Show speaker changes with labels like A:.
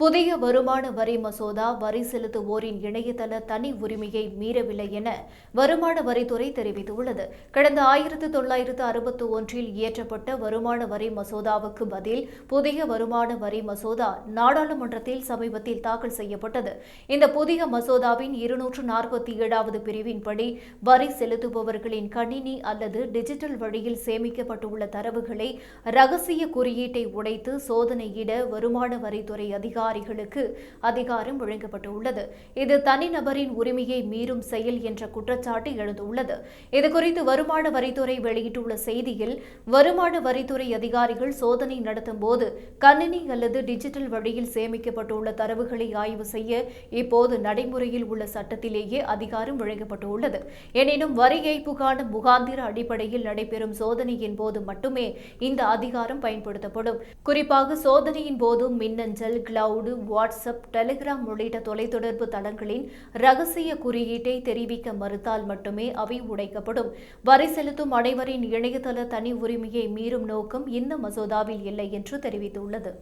A: புதிய வருமான வரி மசோதா வரி செலுத்துவோரின் இணையதள தனி உரிமையை மீறவில்லை என வருமான வரித்துறை தெரிவித்துள்ளது. கடந்த ஆயிரத்து தொள்ளாயிரத்து அறுபத்தி ஒன்றில் இயற்றப்பட்ட வருமான வரி மசோதாவுக்கு பதில் புதிய வருமான வரி மசோதா நாடாளுமன்றத்தில் சமீபத்தில் தாக்கல் செய்யப்பட்டது. இந்த புதிய மசோதாவின் இருநூற்று நாற்பத்தி ஏழாவது பிரிவின்படி வரி செலுத்துபவர்களின் கணினி அல்லது டிஜிட்டல் வழியில் சேமிக்கப்பட்டுள்ள தரவுகளை ரகசிய குறியீட்டை உடைத்து சோதனையிட வருமான வரித்துறை அதிகாரி அதிகாரிகளுக்கு அதிகாரம் வழங்கப்பட்டுள்ளது. இது தனிநபரின் உரிமையை மீறும் செயல் என்ற குற்றச்சாட்டு எழுந்துள்ளது. இதுகுறித்து வருமான வரித்துறை வெளியிட்டுள்ள செய்தியில் வருமான வரித்துறை அதிகாரிகள் சோதனை நடத்தும் போது கணினி அல்லது டிஜிட்டல் வழியில் சேமிக்கப்பட்டுள்ள தரவுகளை ஆய்வு செய்ய இப்போது நடைமுறையில் உள்ள சட்டத்திலேயே அதிகாரம் வழங்கப்பட்டுள்ளது. எனினும் வரி ஏய்ப்புக்கான முகாந்திர அடிப்படையில் நடைபெறும் சோதனையின் போது மட்டுமே இந்த அதிகாரம் பயன்படுத்தப்படும். குறிப்பாக சோதனையின் போது மின்னஞ்சல் கிளவு கிளவுடு வாட்ஸ்அப் டெலிகிராம் உள்ளிட்ட தொலைத்தொடர்பு தளங்களின் ரகசிய குறியீட்டை தெரிவிக்க மறுத்தால் மட்டுமே அவை உடைக்கப்படும். வரி செலுத்தும் அனைவரின் இணையதள தனி உரிமையை மீறும் நோக்கம் இந்த மசோதாவில் இல்லை என்று தெரிவித்துள்ளது.